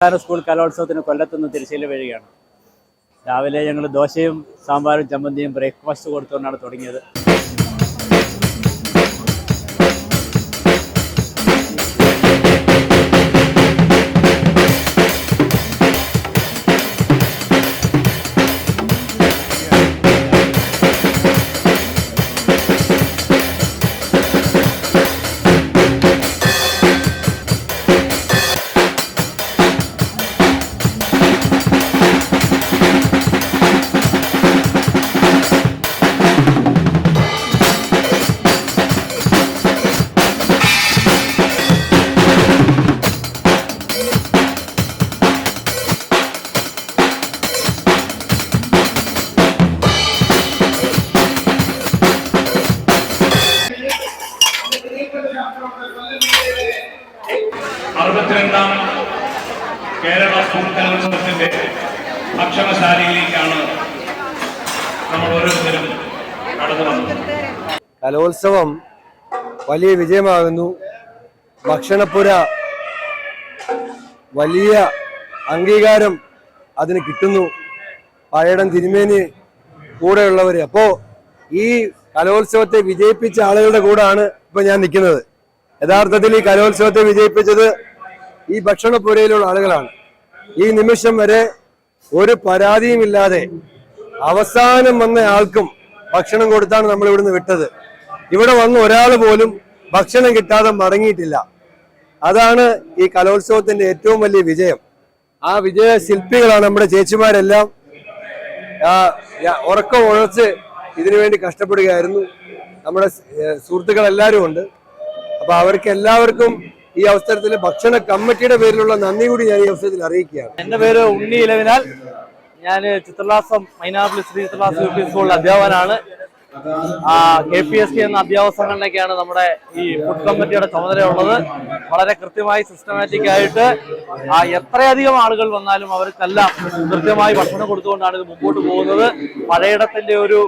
സംസ്ഥാന സ്കൂൾ കലോത്സവത്തിന് കൊല്ലത്തുനിന്ന് തിരശ്ശീല വീഴുകയാണ് രാവിലെ ഞങ്ങൾ ദോശയും സാമ്പാറും ചമ്മന്തിയും ബ്രേക്ക്ഫാസ്റ്റ് കൊടുത്തുകൊണ്ടാണ് തുടങ്ങിയത്. ഭക്ഷണശാലയിലേക്കാണ് നമ്മൾ ഓരോരുത്തരും കടന്നു വന്നത്. കലോത്സവം വലിയ വിജയമാകുന്നു. ഭക്ഷണപ്പുര വലിയ അംഗീകാരം അതിന് കിട്ടുന്നു. പഴയടം തിരുമേനി കൂടെയുള്ളവർ അപ്പോൾ ഈ കലോത്സവത്തെ വിജയിപ്പിച്ച ആളുകളുടെ കൂടാണ് ഇപ്പൊ ഞാൻ നിൽക്കുന്നത്. യഥാർത്ഥത്തിൽ ഈ കലോത്സവത്തെ വിജയിപ്പിച്ചത് ഈ ഭക്ഷണപ്പുരയിലുള്ള ആളുകളാണ്. ഈ നിമിഷം വരെ ഒരു പരാതിയുമില്ലാതെ അവസാനം വന്ന ആൾക്കും ഭക്ഷണം കൊടുത്താണ് നമ്മൾ ഇവിടുന്ന് വിട്ടത്. ഇവിടെ വന്ന ഒരാൾ പോലും ഭക്ഷണം കിട്ടാതെ മടങ്ങിയിട്ടില്ല. അതാണ് ഈ കലോത്സവത്തിന്റെ ഏറ്റവും വലിയ വിജയം. ആ വിജയ ശില്പികളാണ് നമ്മുടെ ചേച്ചിമാരെല്ലാം ഉറക്കം ഉഴച്ച് ഇതിനു വേണ്ടി കഷ്ടപ്പെടുകയായിരുന്നു. നമ്മുടെ സുഹൃത്തുക്കൾ എല്ലാവരും ഉണ്ട് അപ്പൊ അവർക്ക് എല്ലാവർക്കും ഈ അവസരത്തിൽ ഭക്ഷണ കമ്മിറ്റിയുടെ പേരിലുള്ള നന്ദി കൂടി ഞാൻ ഈ അവസരത്തിൽ അറിയിക്കുകയാണ്. എന്റെ പേര് ഉണ്ണി ഇലവിനാൽ. ഞാൻ ചിത്രലാസം മൈനാപ്പിളി ശ്രീ ചിത്രലാസം യു പി സ്കൂളിലെ അധ്യാപകനാണ്. കെ പി എസ് സി എന്ന അധ്യാപക സംഘടനയ്ക്കാണ് നമ്മുടെ ഈ ഫുഡ് കമ്മിറ്റിയുടെ ചുമതലയുള്ളത്. വളരെ കൃത്യമായി സിസ്റ്റമാറ്റിക് ആയിട്ട് എത്രയധികം ആളുകൾ വന്നാലും അവർക്കെല്ലാം കൃത്യമായി ഭക്ഷണം കൊടുത്തുകൊണ്ടാണ് ഇത് മുമ്പോട്ട് പോകുന്നത്. പഴയിടത്തിന്റെ ഒരു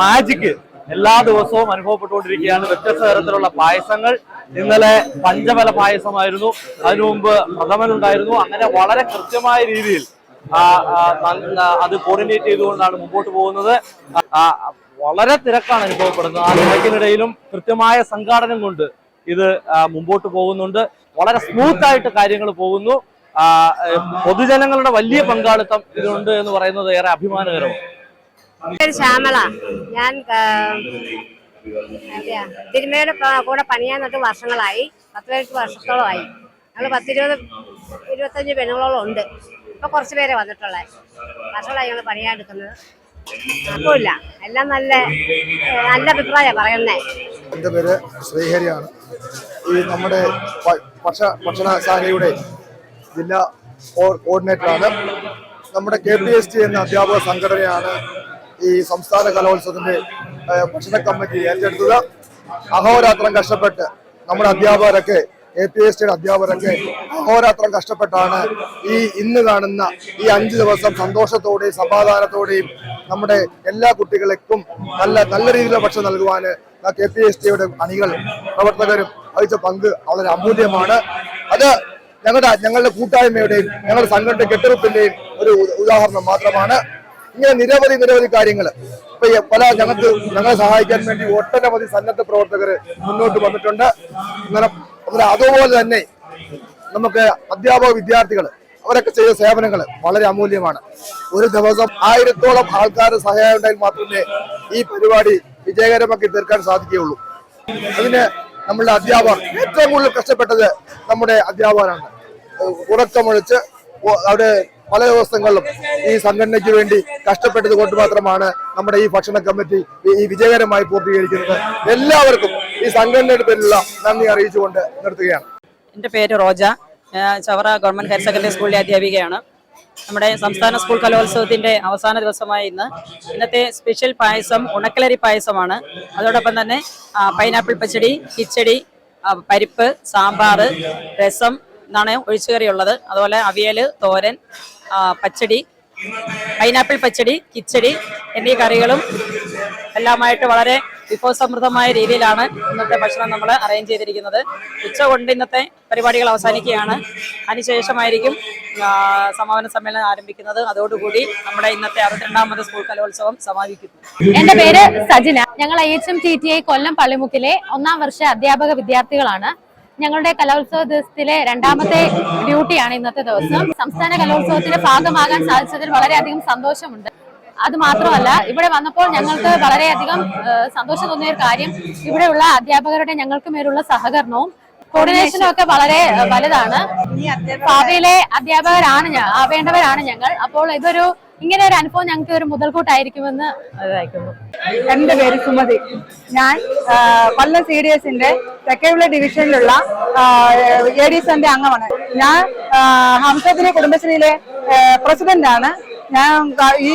മാജിക് എല്ലാ ദിവസവും അനുഭവപ്പെട്ടുകൊണ്ടിരിക്കുകയാണ്. വ്യത്യസ്ത തരത്തിലുള്ള പായസങ്ങൾ. ഇന്നലെ പഞ്ചഫല പായസമായിരുന്നു. അതിനു മുമ്പ് പ്രഥമനുണ്ടായിരുന്നു. അങ്ങനെ വളരെ കൃത്യമായ രീതിയിൽ അത് കോർഡിനേറ്റ് ചെയ്തുകൊണ്ടാണ് മുമ്പോട്ട് പോകുന്നത്. വളരെ തിരക്കാണ് അനുഭവപ്പെടുന്നത്. ആ തിരക്കിനിടയിലും കൃത്യമായ സംഘാടനം കൊണ്ട് ഇത് മുമ്പോട്ട് പോകുന്നുണ്ട്. വളരെ സ്മൂത്ത് ആയിട്ട് കാര്യങ്ങൾ പോകുന്നു. പൊതുജനങ്ങളുടെ വലിയ പങ്കാളിത്തം ഇതിനുണ്ട് എന്ന് പറയുന്നത് ഏറെ അഭിമാനകരമാണ്. ശ്യാമള. ഞാൻ? തിരുമയുടെ കൂടെ പണിയാൻ തൊട്ട് വർഷങ്ങളായി. പത്ത് പതിനെട്ട് വർഷത്തോളമായി. ഞങ്ങൾ പത്തിരുപത് ഇരുപത്തഞ്ച് പെണ്ണുങ്ങളോളം ഉണ്ട്. ഇപ്പൊ കുറച്ച് പേരെ വന്നിട്ടുള്ളത് വർഷങ്ങളായി ഞങ്ങൾ പണിയാൻ എടുക്കുന്നത് കുഴപ്പമില്ല. എല്ലാം നല്ല നല്ല അഭിപ്രായം പറയുന്നേ. എന്റെ പേര് ശ്രീഹരിയാണ്. ഈ നമ്മുടെ ഭക്ഷണ ഭക്ഷ ഭക്ഷണശാലയുടെ ജില്ലാ കോർഡിനേറ്ററാണ്. നമ്മുടെ കെ പി എസ് ടി എന്ന അധ്യാപക സംഘടനയാണ് ഈ സംസ്ഥാന കലോത്സവത്തിന്റെ ഭക്ഷണ കമ്മിറ്റി ഏറ്റെടുത്തത്. അഹോരാത്രം കഷ്ടപ്പെട്ട് നമ്മുടെ അധ്യാപകരൊക്കെ എ പി എസ് ടിയുടെ അധ്യാപകരൊക്കെ അഹോരാത്രം കഷ്ടപ്പെട്ടാണ് ഈ ഇന്ന് കാണുന്ന ഈ അഞ്ച് ദിവസം സന്തോഷത്തോടെയും സമാധാനത്തോടെയും നമ്മുടെ എല്ലാ കുട്ടികൾക്കും നല്ല നല്ല രീതിയിലുള്ള ഭക്ഷണം നൽകുവാന് കെ പി എസ് ടിയുടെ അണികൾ പ്രവർത്തകരും വഹിച്ച പങ്ക് വളരെ അമൂല്യമാണ്. അത് ഞങ്ങളുടെ ഞങ്ങളുടെ കൂട്ടായ്മയുടെയും ഞങ്ങളുടെ സംഘടന കെട്ടിറപ്പിന്റെയും ഒരു ഉദാഹരണം മാത്രമാണ്. ഇങ്ങനെ നിരവധി നിരവധി കാര്യങ്ങൾ. ഇപ്പൊ പല ഞങ്ങൾക്ക് ഞങ്ങളെ സഹായിക്കാൻ വേണ്ടി ഒട്ടനവധി സന്നദ്ധ പ്രവർത്തകർ മുന്നോട്ട് വന്നിട്ടുണ്ട്. അതുപോലെ തന്നെ നമുക്ക് അധ്യാപക വിദ്യാർത്ഥികൾ അവരൊക്കെ ചെയ്ത സേവനങ്ങൾ വളരെ അമൂല്യമാണ്. ഒരു ദിവസം ആയിരത്തോളം ആൾക്കാർ സഹായം ഉണ്ടായാൽ മാത്രമേ ഈ പരിപാടി വിജയകരമാക്കി തീർക്കാൻ സാധിക്കുകയുള്ളൂ. അതിന് നമ്മളുടെ അധ്യാപകർ ഏറ്റവും കൂടുതൽ കഷ്ടപ്പെട്ടത് നമ്മുടെ അധ്യാപകരാണ്. ഉറക്കമൊഴിച്ച് അവിടെ പല ദിവസങ്ങളിലും ഈ സംഘടനയ്ക്ക് വേണ്ടി കഷ്ടപ്പെട്ടത് കൊണ്ട് മാത്രമാണ് നമ്മുടെ ഈ ഭക്ഷണ കമ്മിറ്റി ഈ- വിജയകരമായി പൂർത്തീകരിക്കുന്നത്. എല്ലാവർക്കും ഈ സംഘടനയുടെ പേരിലുള്ള നന്ദി അറിയിച്ചുകൊണ്ട് നിർത്തുകയാണ്. എന്റെ പേര് Roja. Chavara government higher secondary സ്കൂളിലെ അധ്യാപികയാണ്. നമ്മുടെ സംസ്ഥാന സ്കൂൾ കലോത്സവത്തിന്റെ അവസാന ദിവസമായ ഇന്ന് ഇന്നത്തെ സ്പെഷ്യൽ പായസം ഉണക്കലരി പായസമാണ്. അതോടൊപ്പം തന്നെ പൈനാപ്പിൾ പച്ചടി കിച്ചടി പരിപ്പ് സാമ്പാർ രസം എന്നാണ് ഒഴിച്ചു കറിയുള്ളത് അതുപോലെ അവിയൽ തോരൻ പച്ചടി പൈനാപ്പിൾ പച്ചടി കിച്ചടി എന്നീ കറികളും എല്ലാമായിട്ട് വളരെ വിഭവസമൃദ്ധമായ രീതിയിലാണ് ഇന്നത്തെ ഭക്ഷണം നമ്മൾ അറേഞ്ച് ചെയ്തിരിക്കുന്നത്. ഉച്ച കൊണ്ട് ഇന്നത്തെ പരിപാടികൾ അവസാനിക്കുകയാണ്. അതിനുശേഷമായിരിക്കും സമാപന സമ്മേളനം ആരംഭിക്കുന്നത്. അതോടുകൂടി നമ്മുടെ ഇന്നത്തെ അറുപത്തിരണ്ടാമത് സ്കൂൾ കലോത്സവം സമാപിക്കുന്നു എന്റെ പേര് സജിന. ഞങ്ങൾ I H M T T I Kollam പള്ളിമുക്കിലെ ഒന്നാം വർഷ അധ്യാപക വിദ്യാർത്ഥികളാണ്. ഞങ്ങളുടെ കലോത്സവ ദിവസത്തിലെ രണ്ടാമത്തെ ഡ്യൂട്ടിയാണ് ഇന്നത്തെ ദിവസം. സംസ്ഥാന കലോത്സവത്തിന്റെ ഭാഗമാകാൻ സാധിച്ചതിൽ വളരെയധികം സന്തോഷമുണ്ട്. അത് മാത്രമല്ല ഇവിടെ വന്നപ്പോൾ ഞങ്ങൾക്ക് വളരെയധികം സന്തോഷം തോന്നിയ ഒരു കാര്യം. ഇവിടെയുള്ള അധ്യാപകരുടെ ഞങ്ങൾക്ക് മേലുള്ള സഹകരണവും കോർഡിനേഷനും ഒക്കെ വളരെ വലുതാണ്. ഭാവിയിലെ അധ്യാപകരാണ് ഞ- ആവേണ്ടവരാണ് ഞങ്ങൾ. അപ്പോൾ ഇതൊരു ഇങ്ങനെ ഒരു അനുഭവം ഞങ്ങൾക്ക് ഒരു മുതൽക്കൂട്ടായിരിക്കുമെന്ന് എന്റെ പേര് സുമതി. ഞാൻ കൊല്ലം സി ഡി എസിന്റെ തെക്കേവിള ഡിവിഷനിലുള്ള എ ഡി എസിന്റെ അംഗമാണ്. ഞാൻ ഹംസത്തിലെ കുടുംബശ്രീയിലെ പ്രസിഡന്റ് ആണ് ഞാൻ ഈ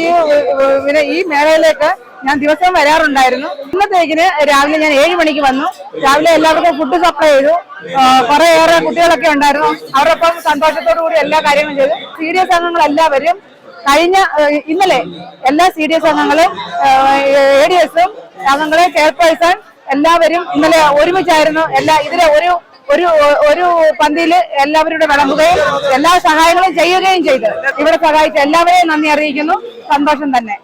ഈ മേളയിലേക്ക് ഞാൻ ദിവസവും വരാറുണ്ടായിരുന്നു. ഇന്നത്തേക്കിന് രാവിലെ ഞാൻ ഏഴ് മണിക്ക് വന്നു. രാവിലെ എല്ലാവർക്കും ഫുഡ് സപ്ലൈ ചെയ്തു. കുറെ ഏറെ കുട്ടികളൊക്കെ ഉണ്ടായിരുന്നു. അവരൊപ്പം സന്തോഷത്തോടു കൂടി എല്ലാ കാര്യങ്ങളും ചെയ്തു. സി ഡി എസ് അംഗങ്ങൾ എല്ലാവരും കഴിഞ്ഞ ഇന്നലെ എല്ലാ സി ഡി എസ് അംഗങ്ങളും എ ഡി എസും അംഗങ്ങളെ ചെയർപേഴ്സൺ എല്ലാവരും ഇന്നലെ ഒരുമിച്ചായിരുന്നു. എല്ലാ ഇതിലെ ഒരു ഒരു ഒരു പന്തിയിൽ എല്ലാവരുടെ വിളമ്പുകയും എല്ലാ സഹായങ്ങളും ചെയ്യുകയും ചെയ്തു. ഇവിടെ സഹായിച്ച എല്ലാവരെയും നന്ദി അറിയിക്കുന്നു. സന്തോഷം തന്നെ.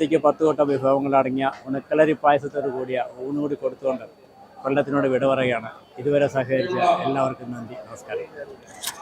ഉച്ചയ്ക്ക് പത്ത് കൊട്ട വിഭവങ്ങൾ അടങ്ങിയ ഉണക്കളരി പായസത്തോട് കൂടിയ ഊണുകൂടി കൊടുത്തുകൊണ്ട് കൊല്ലത്തിനോട് വിട പറയുകയാണ്. ഇതുവരെ സഹകരിച്ച എല്ലാവർക്കും നന്ദി. നമസ്കാരം.